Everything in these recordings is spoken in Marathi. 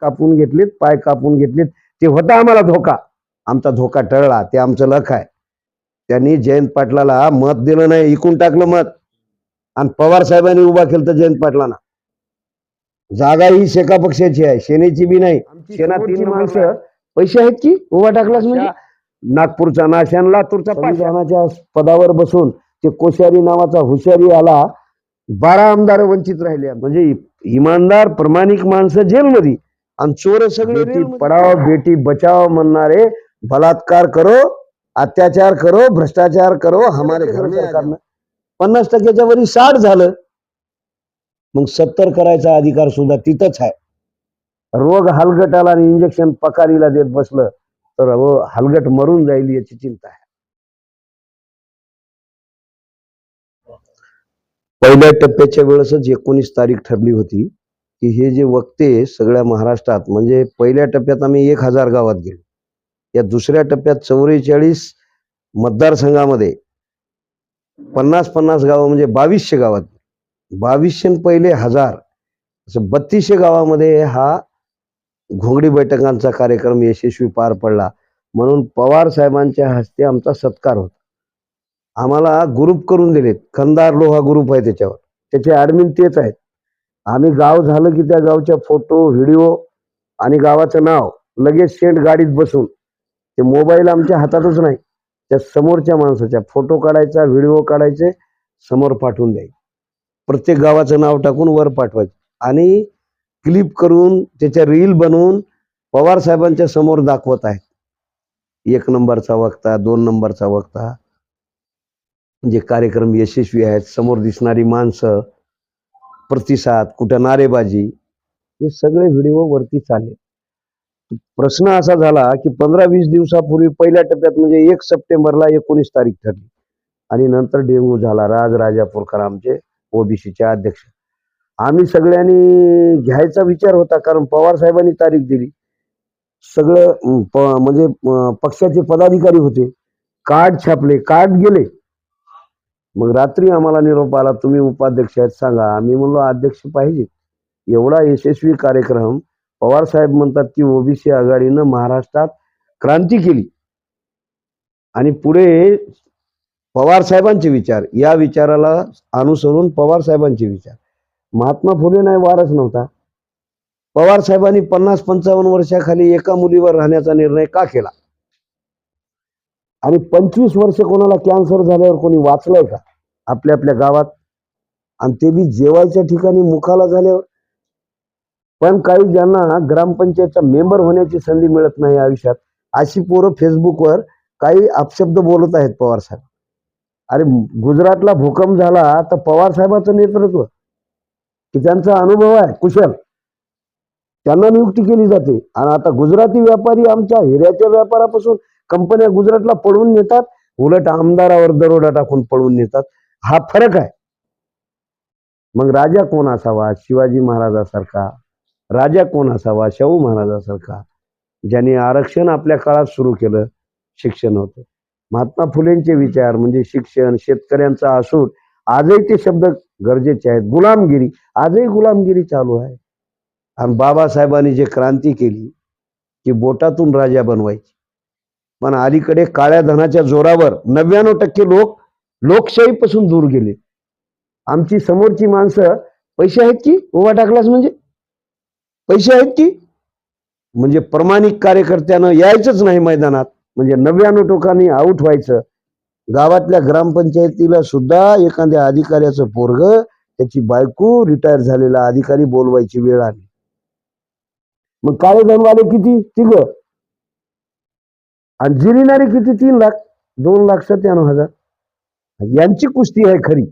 कापून घेतलेत पाय कापून घेतलेत. ते होता आम्हाला धोका. आमचा धोका टळला ते आमचं लख आहे. त्यांनी जयंत पाटलाला मत दिलं नाही इकून टाकलं मत. आणि पवार साहेबांनी उभा केलं तर जयंत पाटलांना. जागा ही शेका पक्षाची आहे सेनेची बी नाही. सेना तीन माणसं पैसे आहेत की? उभा टाकलास म्हणजे? नागपूरचा नाशन लातूरचा संविधानाच्या पदावर बसून ते कोश्यारी नावाचा हुशारी आला. बारा आमदार वंचित राहिले. म्हणजे इमानदार प्रामाणिक माणसं जेलमध्ये. आणि चोर सगळे बेटी पडाव बेटी बचाव म्हणणारे बलात्कार करो अत्याचार करो भ्रष्टाचार करो हमारे घर पन्नास टक्क्याच्या वरी साठ झालं. मग सत्तर करायचा अधिकार सुद्धा तिथंच आहे. रोग हलगटाला आणि इंजेक्शन पकारीला देत बसलं तर हलगट मरून जाईल याची चिंता आहे. पहिल्या टप्प्याच्या वेळेसच एकोणीस तारीख ठरली होती. की हे जे वक्ते सगळ्या महाराष्ट्रात म्हणजे पहिल्या टप्प्यात आम्ही एक हजार गावात गेलो. या दुसऱ्या टप्प्यात चौवेचाळीस मतदारसंघामध्ये पन्नास पन्नास गावं म्हणजे बावीसशे गावात बावीसशे पहिले हजार असं बत्तीसशे गावामध्ये हा घोंगडी बैठकांचा कार्यक्रम यशस्वी पार पडला. म्हणून पवार साहेबांच्या हस्ते आमचा सत्कार होता. आम्हाला ग्रुप करून दिलेत. खंदार लोहा ग्रुप आहे त्याच्यावर. त्याचे ॲडमिन तेच आहेत. आम्ही गाव झालं की त्या गावच्या फोटो व्हिडिओ आणि गावाचं नाव लगेच सेंट गाडीत बसून ते मोबाईल आमच्या हातातच नाही. त्या समोरच्या माणसाच्या फोटो काढायचा व्हिडिओ काढायचे समोर पाठवून द्यायचे. प्रत्येक गावाचं नाव टाकून वर पाठवायचे. आणि क्लिप करून त्याच्या रील बनवून पवार साहेबांच्या समोर दाखवत आहेत. एक नंबरचा वक्ता दोन नंबरचा वक्ता. जे कार्यक्रम यशस्वी आहेत समोर दिसणारी माणसं प्रतिसाद कुठं नारेबाजी हे सगळे व्हिडिओ वरती चालले. प्रश्न असा झाला की पंधरा वीस दिवसापूर्वी पहिल्या टप्प्यात म्हणजे एक सप्टेंबरला एकोणीस तारीख ठरली. आणि नंतर डेंगू झाला. राज राजापूरकर आमचे ओबीसीचे अध्यक्ष. आम्ही सगळ्यांनी घ्यायचा विचार होता कारण पवार साहेबांनी तारीख दिली. सगळं प- म्हणजे पक्षाचे पदाधिकारी होते. कार्ड छापले. कार्ड गेले. मग रात्री आम्हाला निरोप आला तुम्ही उपाध्यक्ष आहेत सांगा. आम्ही म्हणलो अध्यक्ष पाहिजे एवढा यशस्वी कार्यक्रम पवार साहेब म्हणतात की ओबीसी आघाडीनं महाराष्ट्रात क्रांती केली. आणि पुढे पवार साहेबांचे विचार या विचाराला अनुसरून पवार साहेबांचे विचार. महात्मा फुले नाही वारच नव्हता. पवार साहेबांनी पन्नास पंचावन्न वर्षाखाली एका मुलीवर राहण्याचा निर्णय का केला? आणि पंचवीस वर्ष कोणाला कॅन्सर झाल्यावर कोणी वाचलंय का? आपल्या आपल्या गावात. आणि ते बी जेवायच्या ठिकाणी मुखाला झाल्यावर. पण काही ज्यांना ग्रामपंचायतचा मेंबर होण्याची संधी मिळत नाही आयुष्यात अशी पोरं फेसबुकवर काही अपशब्द बोलत आहेत पवार साहेब. अरे गुजरातला भूकंप झाला तर पवार साहेबाचं नेतृत्व. की त्यांचा अनुभव आहे कुशल. त्यांना नियुक्ती केली जाते. आणि आता गुजराती व्यापारी आमच्या हिऱ्याच्या व्यापारापासून कंपन्या गुजरातला पळवून नेतात उलट आमदारावर दरोडा टाकून पळवून नेतात. हा फरक आहे. मग राजा कोण असावा? शिवाजी महाराजासारखा? राजा कोण असावा? शाहू महाराजासारखा? ज्यांनी आरक्षण आपल्या काळात सुरू केलं शिक्षण होतं. महात्मा फुलेंचे विचार म्हणजे शिक्षण शेतकऱ्यांचा असूट आजही ते शब्द गरजेचे आहेत. गुलामगिरी आजही गुलामगिरी चालू आहे. आणि बाबासाहेबांनी जे क्रांती केली की बोटातून राजा बनवायची. पण अलीकडे काळ्या धनाच्या जोरावर नव्याण्णव टक्के लोक लोकशाहीपासून दूर गेले. आमची समोरची माणसं पैसे आहेत की? उभा टाकलास म्हणजे? पैसे आहेत की? म्हणजे प्रामाणिक कार्यकर्त्यानं यायचंच नाही मैदानात. म्हणजे नव्याण्णव टोकांनी आऊट व्हायचं. गावातल्या ग्रामपंचायतीला सुद्धा एखाद्या अधिकाऱ्याचं पोरग त्याची बायको रिटायर झालेला अधिकारी बोलवायची वेळ आली. मग काळे धनवाले किती? तिघ. आणि जिरिणारे किती? तीन लाख. दोन लाख सत्त्याण्णव हजार. यांची कुस्ती आहे खरी.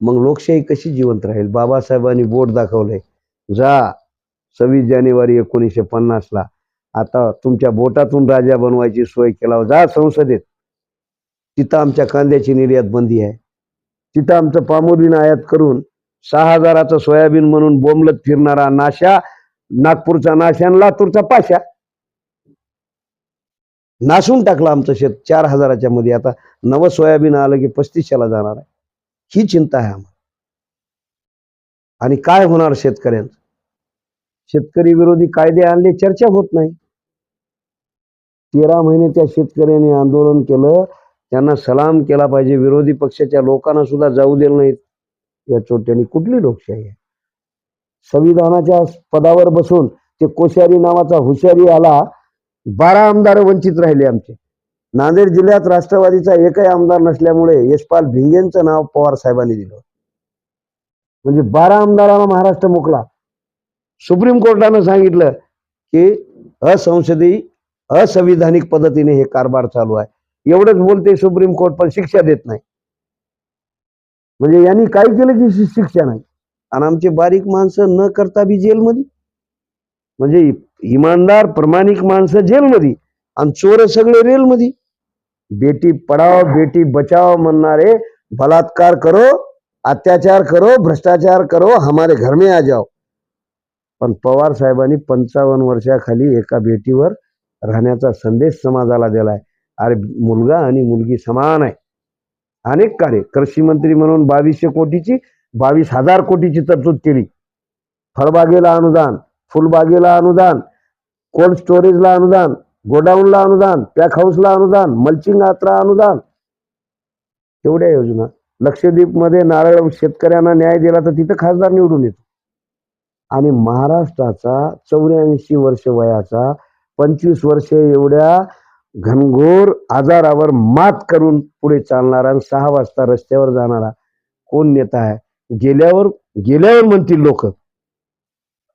मग लोकशाही कशी जिवंत राहील? बाबासाहेबांनी बोट दाखवलंय. जा सव्वीस जानेवारी एकोणीसशे पन्नासला आता तुमच्या बोटातून राजा बनवायची सोय केला जा संसदेत. तिथं आमच्या कांद्याची निर्यात बंदी आहे. तिथं आमचं पामोलीन आयात करून सहा हजाराचं सोयाबीन म्हणून बोंबलत फिरणारा नाशा नागपूरचा नाशा आणि लातूरचा पाशा. नासून टाकलं आमचं शेत चार हजाराच्या मध्ये. आता नवं सोयाबीन आलं की पस्तीसशेला जाणार आहे. ही चिंता आहे आम्हाला. आणि काय होणार शेतकऱ्यांचं? शेतकरी विरोधी कायदे आणले चर्चा होत नाही. तेरा महिने त्या शेतकऱ्यांनी आंदोलन केलं. त्यांना सलाम केला पाहिजे. विरोधी पक्षाच्या लोकांना सुद्धा जाऊ दिलं नाहीत या चोट्याने कुठली लोकशाही आहे? संविधानाच्या पदावर बसून ते कोश्यारी नावाचा हुशारी आला. बारा आमदार वंचित राहिले आमचे. नांदेड जिल्ह्यात राष्ट्रवादीचा एकही आमदार नसल्यामुळे यशपाल भिंगेंचं नाव पवार साहेबांनी दिलं म्हणजे बारा आमदाराला महाराष्ट्र मोकला. सुप्रीम कोर्टानं सांगितलं की असंसदीय असंविधानिक पद्धतीने हे कारभार चालू आहे. एवढंच बोलते सुप्रीम कोर्ट पण शिक्षा देत नाही. म्हणजे यांनी काय केलं की शिक्षा नाही. आणि आमचे बारीक माणसं न करता बी जेलमध्ये. म्हणजे इमानदार प्रामाणिक माणसं जेलमध्ये. आणि चोर सगळे रेलमध्ये. बेटी पडाव बेटी बचाव म्हणणारे बलात्कार करो अत्याचार करो भ्रष्टाचार करो हमारे घर में आ जाओ. पण पवार साहेबांनी पंचावन्न वर्षाखाली एका बेटीवर राहण्याचा संदेश समाजाला दिलाय. अरे मुलगा आणि मुलगी समान आहे. अनेक कार्य. कृषी मंत्री म्हणून बावीसशे कोटीची बावीस हजार कोटीची तरतूद केली. फळबागेला अनुदान. फुलबागेला अनुदान कोल्ड स्टोरेजला अनुदान गोडाऊनला अनुदान पॅक हाऊसला अनुदान मल्चिंग यात्रा अनुदान. एवढ्या योजना. लक्षद्वीपमध्ये नारळ शेतकऱ्यांना न्याय दिला तर तिथं खासदार निवडून येतो. आणि महाराष्ट्राचा चौऱ्याऐंशी वर्ष वयाचा पंचवीस वर्ष एवढ्या घनघोर आजारावर मात करून पुढे चालणारा आणि सहा वाजता रस्त्यावर जाणारा कोण नेता आहे? गेल्यावर गेल्यावर म्हणतील लोक.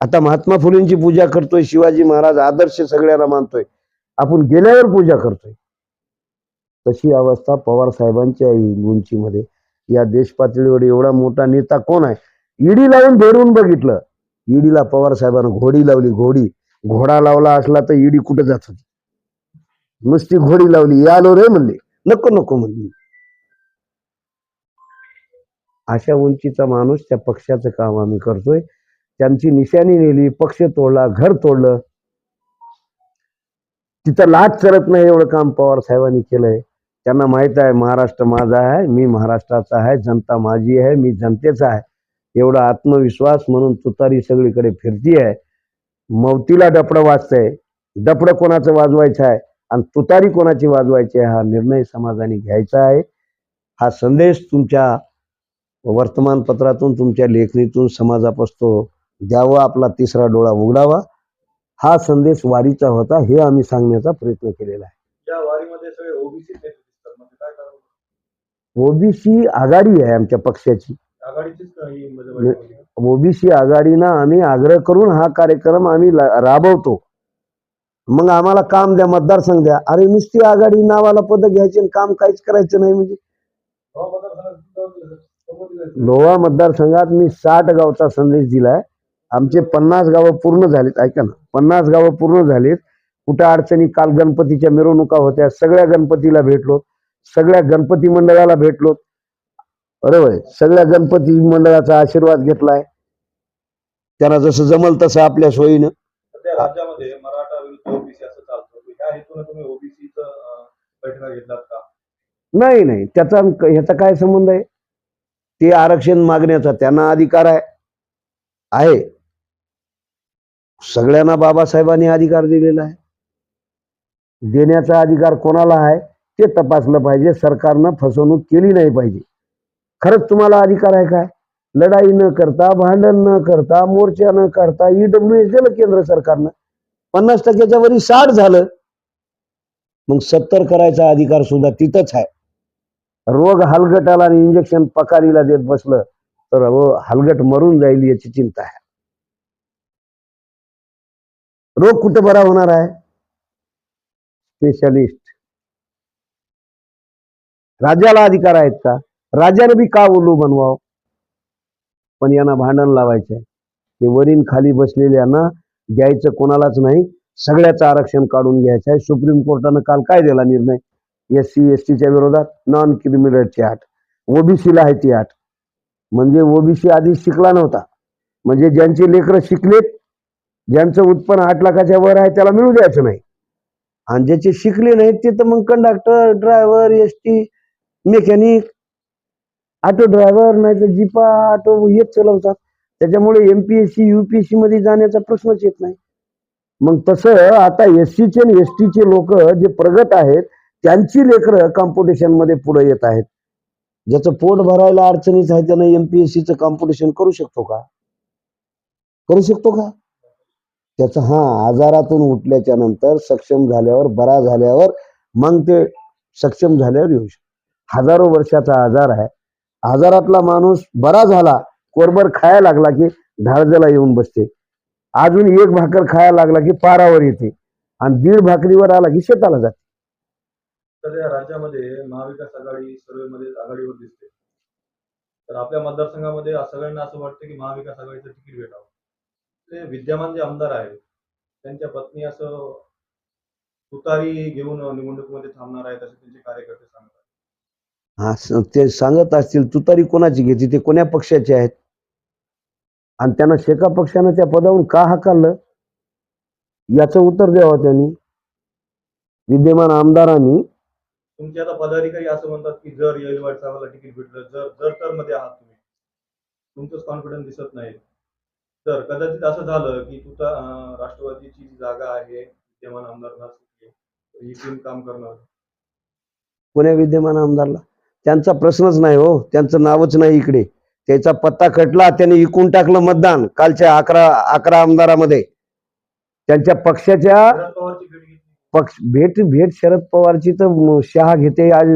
आता महात्मा फुलेंची पूजा करतोय शिवाजी महाराज आदर्श सगळ्यांना मानतोय. आपण गेल्यावर पूजा करतोय. तशी अवस्था पवार साहेबांच्या उंचीमध्ये या देश पातळीवर एवढा मोठा नेता कोण आहे? ईडी लावून भेडून बघितलं. ईडीला पवार साहेबांना घोडी लावली घोडी. घोडा लावला असला तर ईडी कुठं जात होती? नुसती घोडी लावली. आलो रे म्हणले. नको नको म्हणली. अशा उंचीचा माणूस त्या पक्षाचं काम आम्ही करतोय. त्यांची निशाणी नेली पक्ष तोडला घर तोडलं. तिथं लाट चरत नाही एवढं काम पवार साहेबांनी केलंय. त्यांना माहीत आहे महाराष्ट्र माझा आहे मी महाराष्ट्राचा आहे जनता माझी आहे मी जनतेचा आहे. एवढा आत्मविश्वास म्हणून तुतारी सगळीकडे फिरती आहे. मवतीला डपडं वाजतंय. डपडं कोणाचं वाजवायचं आहे? आणि तुतारी कोणाची वाजवायची आहे? हा निर्णय समाजाने घ्यायचा आहे. हा संदेश तुमच्या वर्तमानपत्रातून तुमच्या लेखणीतून समाजापासतो द्यावा आपला तिसरा डोळा उघडावा. हा संदेश वारीचा होता हे आम्ही सांगण्याचा प्रयत्न केलेला आहे. ओबीसी ओबीसी आघाडी आहे आमच्या पक्षाची. काही म्हणजे ओबीसी आघाडीनं आम्ही आग्रह करून हा कार्यक्रम आम्ही राबवतो. मग आम्हाला काम द्या मतदारसंघ द्या. अरे नुसती आघाडी नावाला पद घ्यायचे काम काहीच करायचं नाही म्हणजे? लोहा मतदारसंघात मी साठ गावचा संदेश दिलाय. आमचे पन्नास गावं पूर्ण झालीत ऐका ना. पन्नास गावं पूर्ण झालीत. कुठं अडचणी काल गणपतीच्या मिरवणुका होत्या सगळ्या गणपतीला भेटलो. सगळ्या गणपती मंडळाला भेटलो. बरोबर आहे. सगळ्या गणपती मंडळाचा आशीर्वाद घेतलाय. त्यांना जसं जमल तसं आपल्या सोयीनं. नाही नाही. त्याचा ह्याचा काय संबंध आहे? ते आरक्षण मागण्याचा त्यांना अधिकार आहे. आहे. सगळ्यांना बाबासाहेबांनी अधिकार दिलेला आहे. देण्याचा अधिकार कोणाला आहे ते तपासलं पाहिजे. सरकारनं फसवणूक केली नाही पाहिजे. खरंच तुम्हाला अधिकार आहे काय? लढाई न करता भांडण न करता मोर्चा न करता ईडब्ल्यू एस दिलं केंद्र सरकारनं पन्नास टक्क्याच्या वरी साठ झालं. मग सत्तर करायचा अधिकार सुद्धा तिथंच आहे. रोग हलगटाला आणि इंजेक्शन पकारीला देत बसलं तर हलगट मरून जाईल याची चिंता आहे. रोग कुठं बरा होणार आहे? स्पेशलिस्ट राज्याला अधिकार आहेत का? राजाने बी का उल्लू बनवावं? पण यांना भांडण लावायचंय. ते वरील खाली बसलेल्यांना द्यायचं कोणालाच नाही. सगळ्याचं आरक्षण काढून घ्यायचं आहे सुप्रीम कोर्टानं काल काय दिला निर्णय? एस सी एस टीच्या विरोधात नॉन क्रिमिनलची आठ ओबीसीला आहे ती आठ म्हणजे ओबीसी आधी शिकला नव्हता. म्हणजे ज्यांचे लेकरं शिकलेत ज्यांचं उत्पन्न आठ लाखाच्या वर आहे त्याला मिळू द्यायचं नाही. आणि ज्याचे शिकले नाहीत ते तर मग conductor driver S T mechanic auto driver नाही तर जिपा ऑटो हेच चालवतात. त्याच्यामुळे एमपीएससी सी मध्ये जाण्याचा प्रश्नच येत नाही. मग तसं आता एस सीचे आणि एस टीचे लोक जे प्रगत आहेत त्यांची लेकरं कॉम्पिटिशनमध्ये पुढे येत आहेत. ज्याचं पोट भरायला अडचणीच आहे त्यानं एमपीएससीचं कॉम्पिटिशन करू शकतो का? करू शकतो का? त्याचं हा आजारातून उठल्याच्या नंतर सक्षम झाल्यावर बरा झाल्यावर मग ते सक्षम झाल्यावर येऊ शकतो. हजारो वर्षाचा आजार आहे. आजारातला माणूस बरा झाला कोरभर खायला लागला की ढाळजला येऊन बसते. अजून एक भाकर खायला लागला की पारावर येते आणि दीड भाकरीवर आला की शेताला जाते. सध्या राज्यामध्ये महाविकास आघाडी सर्वेमध्ये आघाडीवर दिसते. तर आपल्या मतदारसंघामध्ये सगळ्यांना असं वाटतं की महाविकास आघाडीचं तिकीट भेटावं. ते विद्यमान जे आमदार आहेत त्यांच्या पत्नी असं तुतारी घेऊन निवडणुकीमध्ये थांबणार आहेत असे त्यांचे कार्यकर्ते सांगतात. हा स- ते सांगत असतील तू तरी कोणाची घेते ते कोण्या पक्षाचे आहेत? आणि त्यांना शेका पक्षानं त्या पदावरून का हाकललं याचं उत्तर द्यावं त्यांनी. विद्यमान आमदारांनी तुमचे आता पदाधिकारी असं म्हणतात की जर येलवाड साहेबाला तिकीट भेटलं जर जर तर मध्ये आहात तुम्ही. तुमचंच कॉन्फिडन्स दिसत नाही. तर कदाचित असं झालं की अं, राष्ट्रवादीची जी जागा आहे विद्यमान ही टीम काम करणार. कोण्या विद्यमान आमदारला. त्यांचा प्रश्नच नाही हो. त्यांचं नावच नाही इकडे. त्याचा पत्ता कटला त्यांनी इकून टाकलं मतदान कालच्या अकरा अकरा आमदारामध्ये. त्यांच्या पक्षाच्या पक्ष भेट भेट शरद पवारची तर शहा घेते आज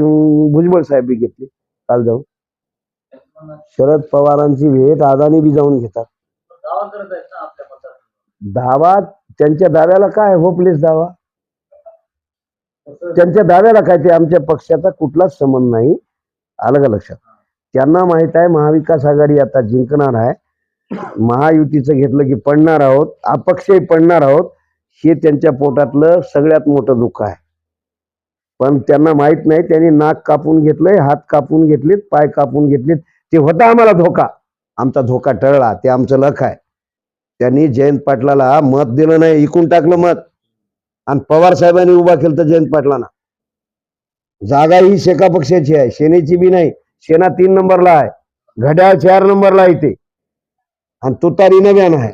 भुजबळ साहेब घेतली काल जाऊन. शरद पवारांची भेट अदानी बी जाऊन घेतात. दावा करत आहेत ना आपल्या मतात दावा त्यांच्या दाव्याला काय होपलेस दावा. त्यांच्या दाव्याला काय ते आमच्या पक्षाचा कुठलाच संबंध नाही. आलं का लक्षात? त्यांना माहीत आहे महाविकास आघाडी आता जिंकणार आहे. महायुतीचं घेतलं की पडणार आहोत अपक्षही पडणार आहोत हे त्यांच्या पोटातलं सगळ्यात मोठं दुःख आहे. पण त्यांना माहीत नाही त्यांनी नाक कापून घेतलंय हात कापून घेतलेत पाय कापून घेतलेत. ते होता आम्हाला धोका. आमचा धोका टळला ते आमचं लख आहे. त्यांनी जयंत पाटलाला मत दिलं नाही इकून टाकलं मत. आणि पवार साहेबांनी उभा केलं तर जयंत पाटलांना. जागा ही शेका पक्षाची आहे सेनेची बी नाही. सेना तीन नंबरला आहे घड्याळ चार नंबरला आहे ते आणि तुतारी नव्यान आहे.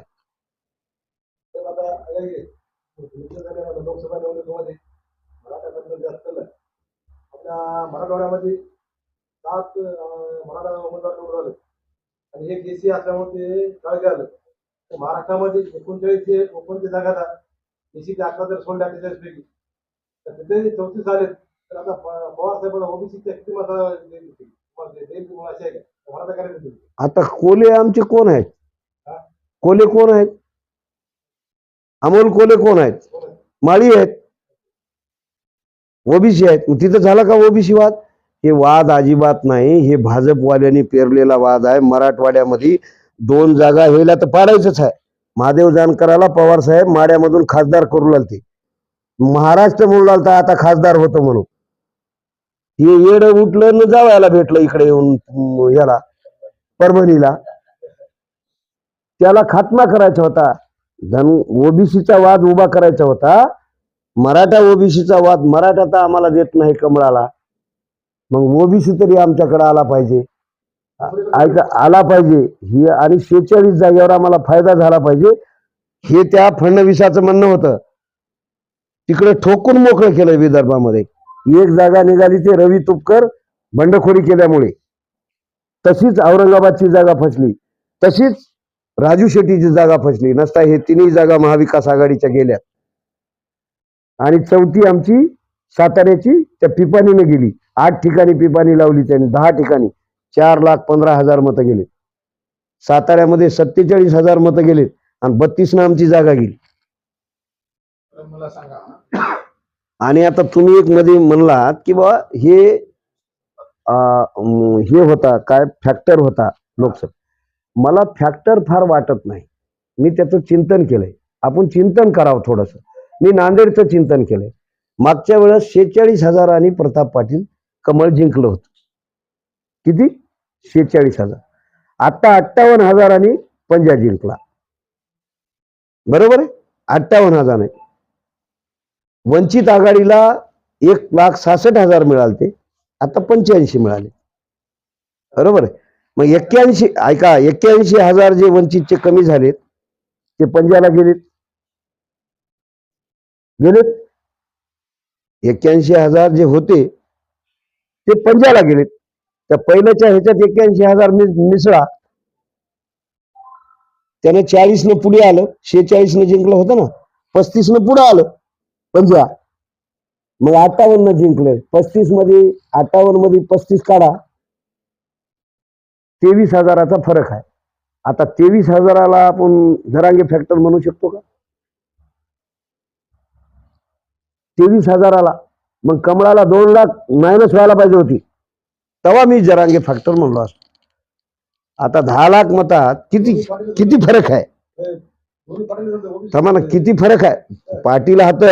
मराठवाड्यामध्ये सात मराठा उमेदवार निवडून आले. आणि एक एसी असल्यामुळे ते काळजी आलं. तर महाराष्ट्रामध्ये एकोणचाळीस जे ओपनच्या जागा एसी ते अकरा जर सोडल्या अठ्ठेचाळीस पैकी तर तिथे चौतीस आले तर आता पवार साहेबांना ओबीसीच्या किती मता आता कोले आमचे कोण आहेत? कोले कोण आहेत? अमोल कोले कोण आहेत? माळी आहेत. ओबीसी आहेत. तिथं झाला का ओबीसी वाद? हे वाद अजिबात नाही. हे भाजपवाल्यांनी पेरलेला वाद आहे. मराठवाड्यामध्ये दोन जागा व्हायला तर पाडायचंच आहे. महादेव जानकराला पवार साहेब माड्यामधून खासदार करू लागते महाराष्ट्र म्हणून लागता आता खासदार होतो म्हणून. हे येड उठलं न जावायला भेटलं इकडे येऊन याला परभणीला. त्याला खात्मा करायचा होता. धन ओबीसीचा वाद उभा करायचा होता. मराठा ओबीसीचा वाद मराठा तर आम्हाला देत नाही कमळाला. मग ओबीसी तरी आमच्याकडे आला पाहिजे. ऐका आला पाहिजे. ही आणि शेहेचाळीस जागेवर आम्हाला फायदा झाला पाहिजे. हे त्या फडणवीसाचं म्हणणं होतं. तिकडे ठोकून मोकळं केलं विदर्भामध्ये. एक जागा निघाली ते रवी तुपकर बंडखोरी केल्यामुळे. तशीच औरंगाबादची जागा फसली. तशीच राजू शेट्टीची जागा फसली. नसता हे तिन्ही जागा महाविकास आघाडीच्या गेल्या. आणि चौथी आमची साताऱ्याची त्या पिपाणीने गेली. आठ ठिकाणी पिपाणी लावली त्यांनी दहा ठिकाणी. चार लाख पंधरा हजार मतं गेले. साताऱ्यामध्ये सत्तेचाळीस हजार मतं गेले आणि बत्तीस आमची जागा गेली. आणि आता तुम्ही एक मध्ये म्हणलात की बा हे हे होता काय फॅक्टर होता लोकसभा. मला फॅक्टर फार वाटत नाही. मी त्याचं चिंतन केलंय. आपण चिंतन करावं थोडस. मी नांदेडचं चिंतन केलंय. मागच्या वेळेस शेहेचाळीस हजारांनी प्रताप पाटील कमळ जिंकलं होतं. किती? शेहेचाळीस हजार. आता अठ्ठावन्न हजारांनी पंजा जिंकला. बरोबर आहे? अठ्ठावन्न हजाराने वंचित आघाडीला एक लाख सहासष्ट हजार मिळाले ते. आता पंच्याऐंशी मिळाले. बरोबर आहे? मग एक्क्याऐंशी ऐका एक्क्याऐंशी हजार जे वंचितचे कमी झालेत ते पंजाला गेलेत. गेलेत? एक्क्याऐंशी हजार जे होते ते पंजाला गेलेत. त्या पहिल्याच्या ह्याच्यात एक्क्याऐंशी हजार मिसळा. त्याने चाळीस न पुढे आलं शेहेचाळीस न जिंकलं होतं ना पस्तीस न पुढे आलं पंजा मग अठ्ठावन्न जिंकलं पस्तीसमध्ये अठ्ठावन्नमध्ये पस्तीस काढा. तेवीस हजाराचा फरक आहे. आता तेवीस हजाराला आपण जरांगे फॅक्टर म्हणू शकतो का? तेवीस हजाराला. मग कमळाला दोन लाख मायनस व्हायला पाहिजे होती. तेव्हा मी जरांगे फॅक्टर म्हणलो असतो. आता दहा लाख मतात किती किती फरक आहे? थांबा ना किती फरक आहे? पाटील हात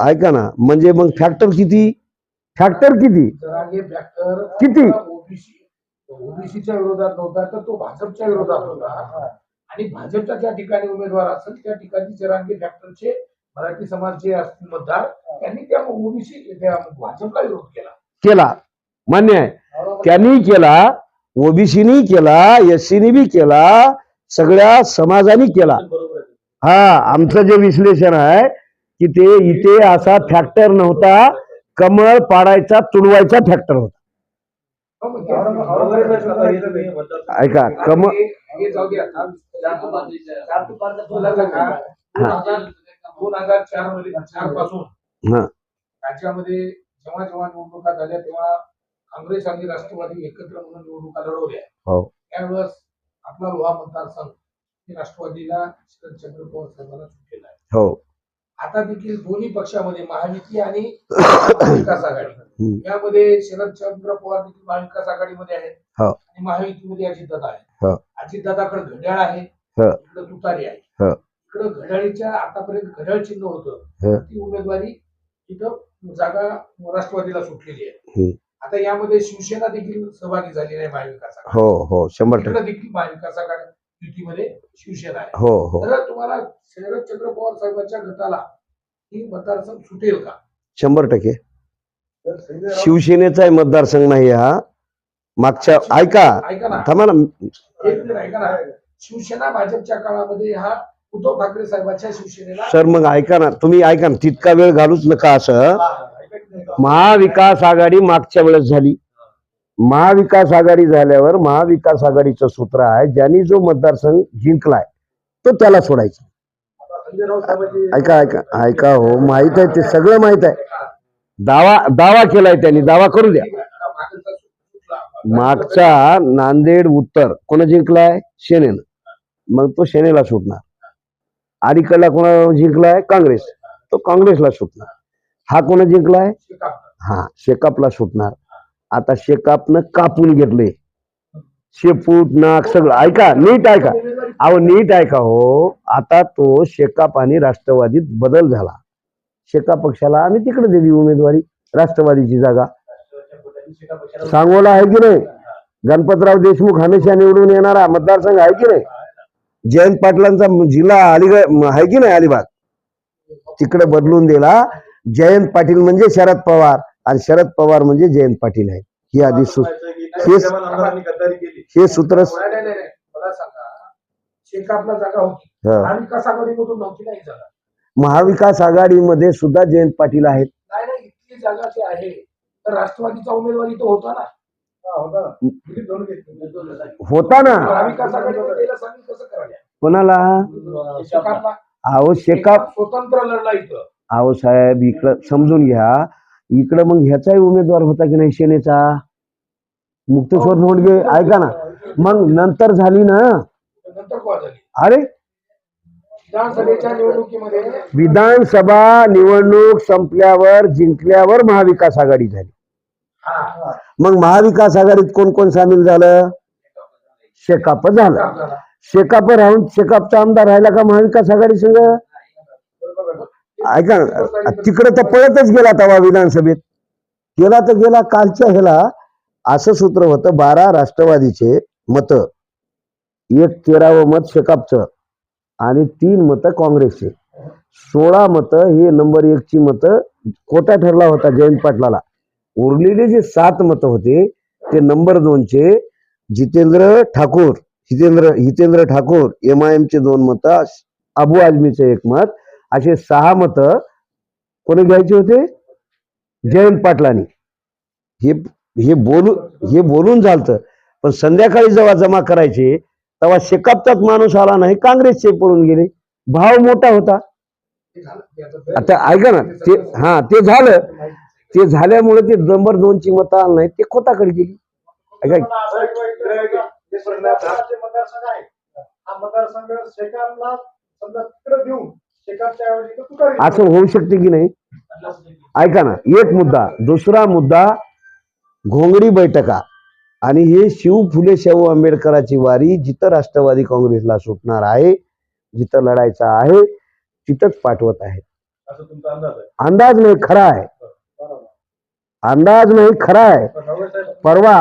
ऐका ना म्हणजे मग फॅक्टर किती? फॅक्टर किती? किती? ओबीसी ओबीसीच्या विरोधात नव्हता तर तो भाजपच्या विरोधात होता. आणि भाजपच्या ज्या ठिकाणी उमेदवार असेल त्या ठिकाणी जरांगे फॅक्टरचे मराठी समाज जे असतील मतदार त्यांनी त्या ओबीसी भाजपला विरोध केला. केला. मान्य आहे. त्यांनी केला ओबीसीनी केला एससीनी बी केला सगळ्या समाजानी केला. हा आमचं जे विश्लेषण आहे की ते इथे असा फॅक्टर नव्हता. कमळ पाडायचा तुडवायचा फॅक्टर होता. हो, हे ऐका कमळ दोन हजार चारमध्ये चारपासून हा. राज्यामध्ये जेव्हा जेव्हा निवडणुका झाल्या तेव्हा काँग्रेस आणि राष्ट्रवादी एकत्र म्हणून निवडणुका लढवल्या हो. त्यावेळेस आपला लोहा मतदारसंघ हे राष्ट्रवादीला शरदचंद्र पवार साहेबांना सुटलेला आहे हो आता देखील दोन्ही पक्षामध्ये महायुती आणि महाविकास आघाडी. यामध्ये शरदचंद्र पवार देखील महाविकास आघाडीमध्ये आहेत हो. आणि महायुतीमध्ये अजितदादा हो. आहे अजितदादाकडे घड्याळ आहे हो. तुतारी हो. आहे इकडं घड्याळीच्या आतापर्यंत घड्याळ चिन्ह. होतं. ती उमेदवारी इथं जागा राष्ट्रवादीला सुटलेली. आहे. आता यामध्ये शिवसेना देखील सहभागी झालेली आहे महाविकास हो हो शंभर टक्के. देखील महाविकास आघाडी युतीमध्ये शिवसेना आहे. हो हो. तर तुम्हाला शरदचंद्र पवार साहेबांच्या गटाला ही मतदारसंघ सुटेल का? शंभर टक्के. शिवसेनेचाही मतदारसंघ नाही हा. मागच्या ऐका. ऐका ना. थांबा ना. एक मिनिट ऐका ना. शिवसेना भाजपच्या काळामध्ये हा उद्धव ठाकरे साहेबांच्या शिवसेनेला सर मग ऐका ना तुम्ही ऐका ना तितका वेळ घालूच नका असं? महाविकास आघाडी मागच्या वेळेस झाली. महाविकास आघाडी झाल्यावर महाविकास आघाडीचं सूत्र आहे ज्यांनी जो मतदारसंघ जिंकलाय तो त्याला सोडायचा. ऐका ऐका ऐका हो माहीत आहे ते सगळं माहीत आहे. दावा दावा केलाय त्यांनी दावा करू द्या. मागचा नांदेड उत्तर कोण जिंकलाय? सेनेनं. मग तो सेनेला सुटणार अलीकडला कोणा जिंकलाय? काँग्रेस. तो काँग्रेसला सुटणार. हा कोण जिंकलाय. हा शेकापला सुटणार. आता शेकापनं कापून घेतले शेपूट नाक सगळं. ऐका नीट ऐका. अहो नीट ऐका हो. आता तो शेकाप आणि राष्ट्रवादीत बदल झाला. शेका पक्षाला आम्ही तिकडे दिली उमेदवारी राष्ट्रवादीची जागा. सांगोला आहे की नाही? गणपतराव देशमुख हमेशा निवडून येणारा. मतदारसंघ आहे की नाही? जयंत पाटलांचा जिल्हा अलिगड आहे की नाही अलिबाग? तिकडे बदलून दिला. जयंत पाटील म्हणजे शरद पवार आणि शरद पवार म्हणजे जयंत पाटील आहे. ही आधी सु म्हणायचं की हेच- विद्यमान आमदारांनी गद्दारी केली. हे सूत्र. महाविकास आघाडीमध्ये सुद्धा जयंत पाटील आहेत. राष्ट्रवादीचा उमेदवारी तो होता ना. होता. ना. कोणाला? अहो शेकाप. स्वतंत्र लढला इथं. अहो साहेब इकडं समजून घ्या. इकडं मग ह्याचाही उमेदवार होता की नाही सेनेचा? मुक्तेश्वर धोंडगे ऐका ना. मग नंतर झाली ना? अरे? विधानसभेच्या निवडणुकीमध्ये विधानसभा निवडणूक संपल्यावर जिंकल्यावर महाविकास आघाडी झाली. मग महाविकास आघाडीत कोण कोण सामील झालं? शेकाप झालं. शेकाप राहून शेकापचा आमदार राहिला का महाविकास आघाडी संघ? ऐका तिकडे तर पळतच गेला तवा विधानसभेत. गेला तर गेला कालच्या ह्याला. असं सूत्र होतं बारा राष्ट्रवादीचे मत. एक तेरावं मत शेकापचं आणि तीन मतं काँग्रेसचे. सोळा मतं हे नंबर एकची मतं कोटा ठरला होता जयंत पाटलाला. उरलेले जे सात मतं होते ते नंबर दोनचे जितेंद्र ठाकूर हितेंद्र हितेंद्र ठाकूर एम आय एमचे दोन मतं अबू आजमीचे एक मत असे सहा मतं कोणी घ्यायचे होते? जयंत पाटलांनी. हे हे बोलून हे बोलून झालतं. पण संध्याकाळी जेव्हा जमा करायचे तेव्हा शेकापचाच माणूस आला नाही काँग्रेसचे पळून गेले. भाव मोठा होता. आता ऐका ना ते हा ते झालं. ते झाल्यामुळे ते नंबर दोनची मतं आलं नाही ते खोटाकडे गेली. हा असं होऊ शकते की नाही? ऐका ना एक मुद्दा दुसरा मुद्दा घोंगडी बैठका. आणि हे शिव फुले शाहू आंबेडकराची वारी जिथं राष्ट्रवादी काँग्रेसला सुटणार आहे जिथं लढायचं आहे तिथंच पाठवत आहे? अंदाज नाही खरा आहे. अंदाज नाही खरा आहे परवा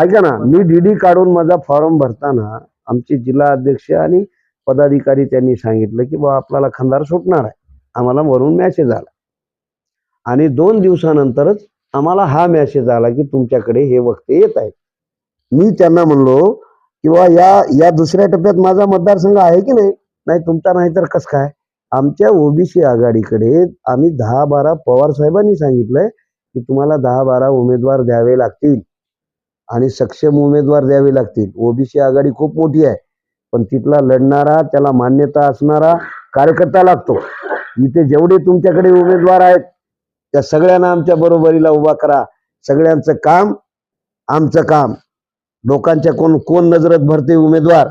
ऐका ना मी डीडी काढून माझा फॉर्म भरताना आमचे जिल्हा अध्यक्ष आणि पदाधिकारी त्यांनी सांगितलं की बा आपल्याला खंदार सुटणार आहे. आम्हाला वरून मॅसेज आला. आणि दोन दिवसानंतरच आम्हाला हा मॅसेज आला की तुमच्याकडे हे वक्ते येत आहेत. मी त्यांना म्हणलो की बा या या दुसऱ्या टप्प्यात माझा मतदारसंघ आहे की नाही? नाही तुमचा नाही तर कसं काय? आमच्या ओबीसी आघाडीकडे आम्ही दहा बारा पवार साहेबांनी सांगितलंय की तुम्हाला दहा बारा उमेदवार द्यावे लागतील. आणि सक्षम उमेदवार द्यावे लागतील. ओबीसी आघाडी खूप मोठी आहे. पण तिथला लढणारा त्याला मान्यता असणारा कार्यकर्ता लागतो. इथे जेवढे तुमच्याकडे उमेदवार आहेत त्या सगळ्यांना आमच्या बरोबरीला उभा करा. सगळ्यांचं काम आमचं काम. लोकांच्या कोण कोण नजरत भरते उमेदवार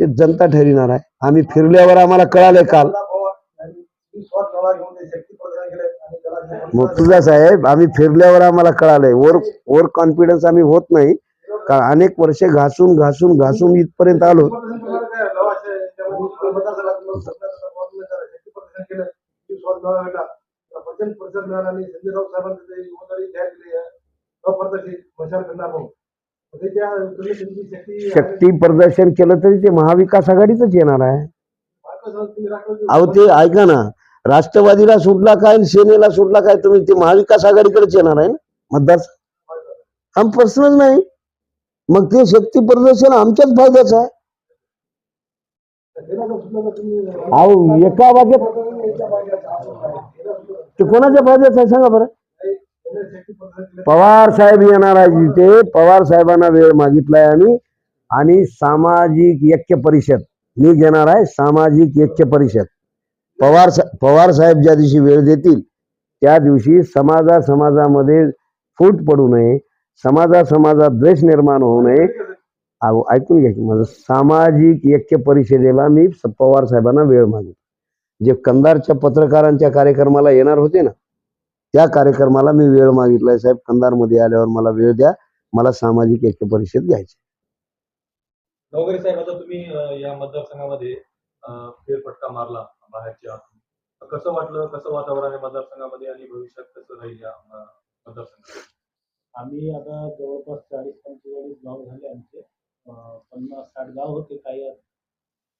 ते जनता ठरविणार आहे. आम्ही फिरल्यावर आम्हाला कळालंय काल. आणि मग तुझा साहेब आम्ही फिरल्यावर आम्हाला कळालंय. ओर ओर कॉन्फिडन्स आम्ही होत नाही. का अनेक वर्षे घासून घासून घासून इथपर्यंत आलो. शक्ती प्रदर्शन केलं तरी ते महाविकास आघाडीच येणार आहे. अहो ते ऐका ना. राष्ट्रवादीला सुटला काय सेनेला सुटला काय तुम्ही? ते महाविकास आघाडीकडेच येणार आहे ना? मतदार हा प्रश्नच नाही. मग ते शक्ती प्रदर्शन आमच्याच फायद्याचं आहे. अहो एका वाक्यात ते कोणाच्या फायद्याचं आहे? सांगा बरं. पवार साहेब येणार आहे जिथे पवार साहेबांना वेळ मागितलाय आम्ही. आणि सामाजिक ऐक्य परिषद. मी घेणार आहे सामाजिक ऐक्य परिषद. पवार सा- पवार साहेब ज्या दिवशी वेळ देतील त्या दिवशी समाजा समाजामध्ये फूट पडू नये समाजा समाजात द्वेष निर्माण होऊ नये. ऐकून घ्या की माझं सामाजिक ऐक्य परिषदेला मी पवार साहेबांना वेळ मागितला. जे कंधारच्या पत्रकारांच्या कार्यक्रमाला येणार होते ना त्या कार्यक्रमाला मी वेळ मागितलाय साहेब. कंधारमध्ये आल्यावर मला वेळ द्या मला सामाजिक ऐक्य परिषद घ्यायची. साहेब आता तुम्ही या मतदारसंघामध्ये फेरफटका मारला. बाहेरच्या कसं वाटलं कसं वातावरण आहे मतदारसंघामध्ये आणि भविष्यात कसं राहील या मतदारसंघात? आम्ही आता जवळपास चाळीस पंचेचाळीस गाव झाले आमचे. पन्नास साठ गाव होते काही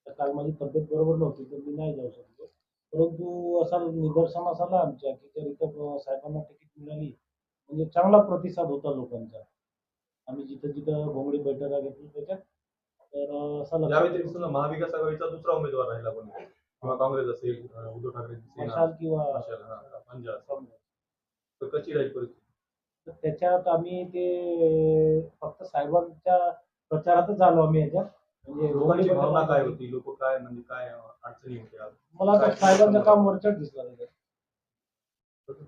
काल माझी तब्येत बरोबर नव्हती तर मी नाही जाऊ शकलो. परंतु असा निदर्शनास आला आमच्या की जर इथं साहेबांना तिकीट मिळाली म्हणजे चांगला प्रतिसाद होता लोकांचा. आम्ही जिथं जिथं घोंगडी बैठका घेतली त्याच्यात तर असा महाविकास आघाडीचा दुसरा उमेदवार राहिला कोणी किंवा काँग्रेस असेल उद्धव ठाकरे किंवा पंजाब. तर कशी राहील परिस्थिती? तर त्याच्यात आम्ही ते फक्त साहेबांच्या प्रचारातच आलो आम्ही याच्यात. म्हणजे भावना काय होती? लोक काय म्हणजे काय अडचणी होत्या? मला साहेबांचं काम वरचढ दिसलं त्याच्यात.